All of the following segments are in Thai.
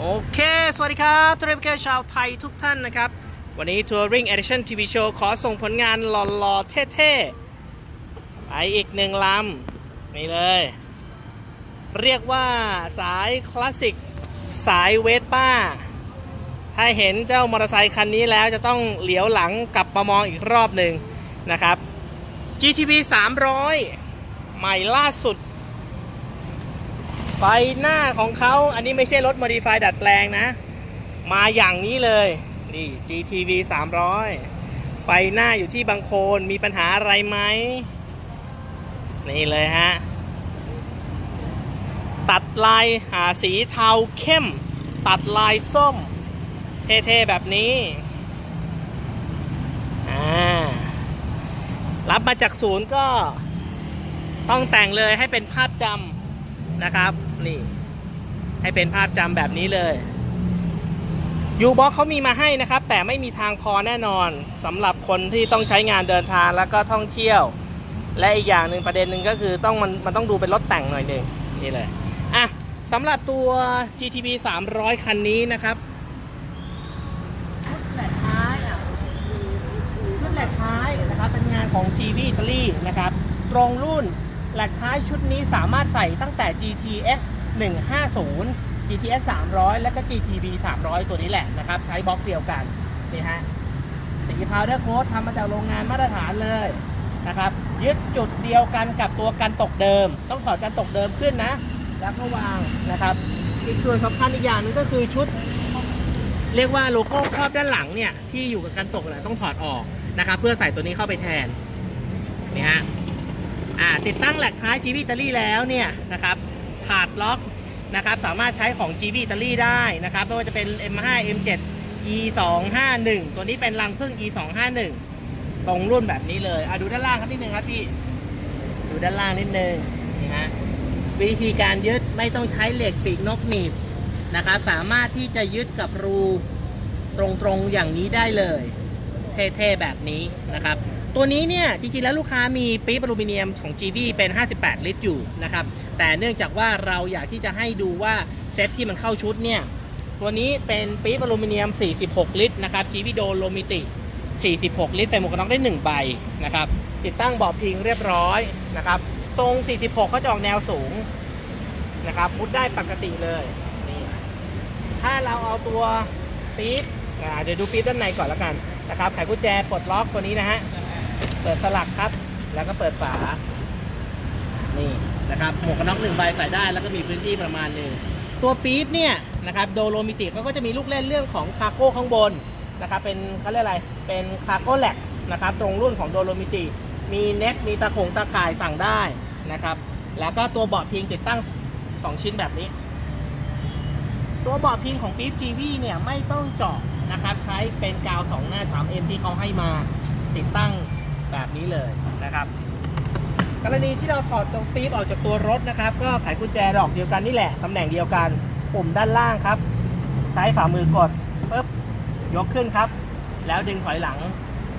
โอเค สวัสดีครับทัวริงชาวไทยทุกท่านนะครับ วันนี้ Touring Edition TV Show ขอส่งผลงานหล่อๆ เท่ๆ ไปอีกหนึ่งลำ นี่เลย เรียกว่าสายคลาสสิก สายเวสป้า ถ้าเห็นเจ้ามอเตอร์ไซค์คันนี้แล้วจะต้องเหลียวหลังกลับมามองอีกรอบหนึ่งนะครับ GTV 300 ใหม่ล่าสุด ไฟหน้าของเขาอันนี้ไม่ใช่รถ modify ดัดแปลงนะ มาอย่างนี้เลยนี่ GTV 300 ไฟหน้าอยู่ที่บางโคนมีปัญหาอะไรไหมนี่เลยฮะ ตัดลายหาสีเทาเข้ม ตัดลายส้ม เท่ๆแบบนี้อ่ารับมาจากศูนย์ก็ต้องแต่งเลยให้เป็นภาพจำนะครับ นี่ ให้เป็นภาพจำแบบนี้เลยยูบ็อกเขามีมาให้นะครับ แต่ไม่มีทางพอแน่นอนสำหรับคนที่ต้องใช้งานเดินทางแล้วก็ท่องเที่ยว และอีกอย่างหนึ่งประเด็นหนึ่งก็คือต้องมันมันต้องดูเป็นรถแต่งหน่อยหนึ่งนี่เลยอะสำหรับตัว GTB 300 คันนี้นะครับชุดแหลกท้ายอะชุดแหลกท้ายนะครับ เป็นงานของ GV อิตาลีนะครับ ตรงรุ่น แหลกท้ายชุดนี้สามารถใส่ตั้งแต่ GTX 150 GTS 300 และก็ GTB 300 ตัวนี้แหละนะครับ ใช้บล็อกเดียวกัน นี่ฮะ สีพาวเดอร์โค้ดทำมาจากโรงงานมาตรฐานเลยนะครับ ยึดจุดเดียวกันกับตัวกันตกเดิม ต้องถอดกันตกเดิมขึ้นนะ แล้วก็วางนะครับ อีกส่วนสำคัญอีกอย่างนึงก็คือชุด เรียกว่าโลโก้ครอบด้านหลังเนี่ยที่อยู่กับกันตกเนี่ยต้องถอดออกนะครับ เพื่อใส่ตัวนี้เข้าไปแทนนี่ฮะ อ่าติดตั้งแหลกท้าย GB อิตาลีแล้วเนี่ยนะครับถาดล็อกนะครับสามารถใช้ของ GB อิตาลีได้นะครับไม่ว่าจะเป็น M5 M7 E251 ตัวนี้เป็นรังพึ่ง E251 ตรงรุ่นแบบนี้เลยอะดูด้านล่างครับนิดนึงครับพี่ ดูด้านล่างนิดนึงนี่ฮะวิธีการยึดไม่ต้องใช้เหล็กปีกนกหนีบนะครับสามารถที่จะยึดกับรูตรงๆอย่างนี้ได้เลย เท่ๆแบบนี้นะครับ ตัวนี้เนี่ยจริงๆแล้วลูกค้ามีปี๊บอลูมิเนียมของ GV เป็น 58 ลิตรอยู่นะครับ แต่เนื่องจากว่าเราอยากที่จะให้ดูว่าเซตที่มันเข้าชุดเนี่ย ตัวนี้เป็นปี๊บอลูมิเนียม 46 ลิตรนะครับ GV โดโลมิติ 46 ลิตรใส่หมวกกันน็อกได้ 1 ใบนะครับ ติดตั้งเบาะพิงเรียบร้อยนะครับ ทรง 46เขาจะออกแนวสูงนะครับ มุดได้ปกติเลยนี่ถ้าเราเอาตัวปี๊บเดี๋ยวดูปี๊บด้านในก่อนแล้วกันนะครับไขกุญแจปลดล็อกตัวนี้นะฮะ เปิดสลักครับ แล้วก็เปิดฝา นี่นะครับ หมวกกันน็อกหนึ่งใบใส่ได้ แล้วก็มีพื้นที่ประมาณหนึ่งตัวปี๊บเนี่ยนะครับโดโลมิติเขาก็จะมีลูกเล่นเรื่องของคาร์โก้ข้างบนนะครับ เป็นเขาเรียกอะไร เป็นคาร์โก้แลกนะครับ ตรงรุ่นของโดโลมิติ มีเน็ต มีตะขงตะข่ายสั่งได้นะครับ แล้วก็ตัวเบาะพิงติดตั้ง 2 ชิ้นแบบนี้ ตัวเบาะพิงของปี๊บ GV เนี่ยไม่ต้องเจาะนะครับ ใช้เป็นกาว2หน้า 3M ที่เขาให้มาติดตั้ง แบบนี้เลยนะครับกรณีที่เราถอดตรงปี๊บออกจากตัวรถนะครับ ก็ไขกุญแจดอกเดียวกันนี่แหละตำแหน่งเดียวกันปุ่มด้านล่างครับ ใช้ฝ่ามือกดปุ๊บยกขึ้นครับ แล้วดึงถอยหลัง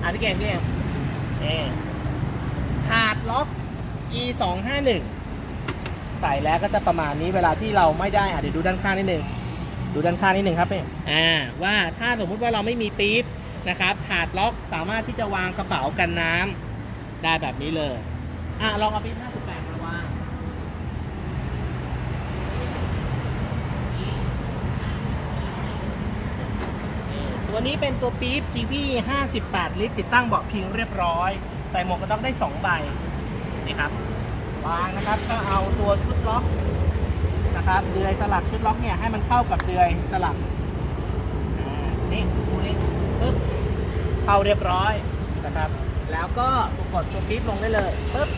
อะพี่เก่งพี่เก่งเอ่ถาดล็อก e 2 5 1ใส่แล้วก็จะประมาณนี้เวลาที่เราไม่ได้อะเดี๋ยวดูด้านข้างนิดนึงดูด้านข้างนิดนึงครับพี่อ่าว่าถ้าสมมุติว่าเราไม่มีปี๊บ นะครับ ถาดล็อกสามารถที่จะวางกระเป๋ากันน้ำได้แบบนี้เลย อะลองเอาปี๊บ58มาวางตัวนี้เป็นตัวปี๊บ GV 58 ลิตร ติดตั้งเบาะพิงเรียบร้อย ใส่หมวกกันน็อกได้ 2 ใบนี่ครับ วางนะครับก็เอาตัวชุดล็อกนะครับเดือยสลักชุดล็อกเนี่ยให้มันเข้ากับเดือยสลักอ่านี่ดูนี่ปึ๊บ เข้าเรียบร้อยนะครับ แล้วก็กดตัวปี๊บลงได้เลยปึ๊บ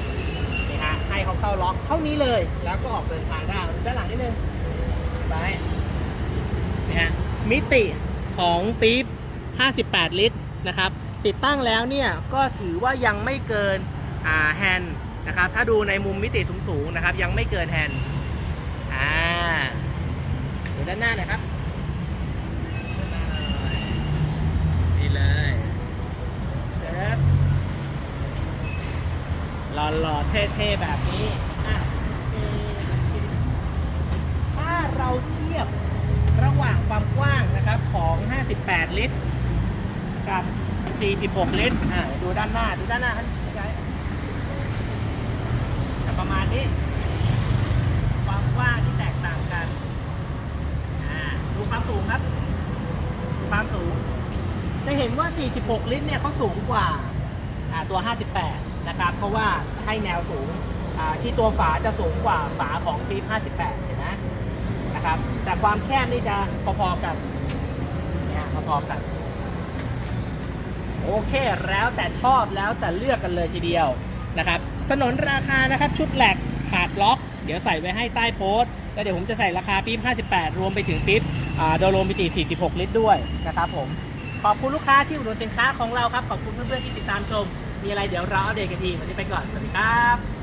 นี่ฮะให้เขาเข้าล็อกเท่านี้เลย แล้วก็ออกเดินทางได้ด้านหลังนิดนึงไปนี่ฮะมิติของปี๊บ58 ลิตรนะครับ ติดตั้งแล้วเนี่ยก็ถือว่ายังไม่เกินอ่าแฮนนะครับ ถ้าดูในมุมมิติสูงๆนะครับ ยังไม่เกินแฮนอ่าดูด้านหน้าหน่อยครับด้านหน้าหน่อยนี่เลยเสร็จ หล่อๆ เท่ๆ แบบนี้อะถ้าเราเทียบระหว่าง58 ลิตร กับ 46 ลิตร อ่าดูด้านหน้า ดูด้านหน้าครับย้ายจะประมาณนี้ ความกว้างที่แตกต่างกัน อ่า ดูความสูงครับ ความสูง จะเห็นว่า 46 ลิตรเนี่ยเขาสูงกว่า ตัว 58 นะครับ เพราะว่าให้แนวสูงที่ตัวฝาจะสูงกว่าฝาของปี58 เห็นไหมนะครับ แต่ความแคบนี่จะพอๆกันเนี่ยพอๆกัน โอเค แล้วแต่ชอบแล้วแต่เลือกกันเลยทีเดียวนะครับสนนราคานะครับชุดแหลกขาดล็อก เดี๋ยวใส่ไว้ให้ใต้โพสต์แล้วเดี๋ยวผมจะใส่ราคาปี๊บ58 รวมไปถึงปี๊บโดโลมิติ 46 ลิตรด้วยนะครับผม ขอบคุณลูกค้าที่อุดหนุนสินค้าของเราครับ ขอบคุณเพื่อนๆที่ติดตามชม มีอะไรเดี๋ยวเราอัปเดตกันทีวันนี้ไปก่อน สวัสดีครับ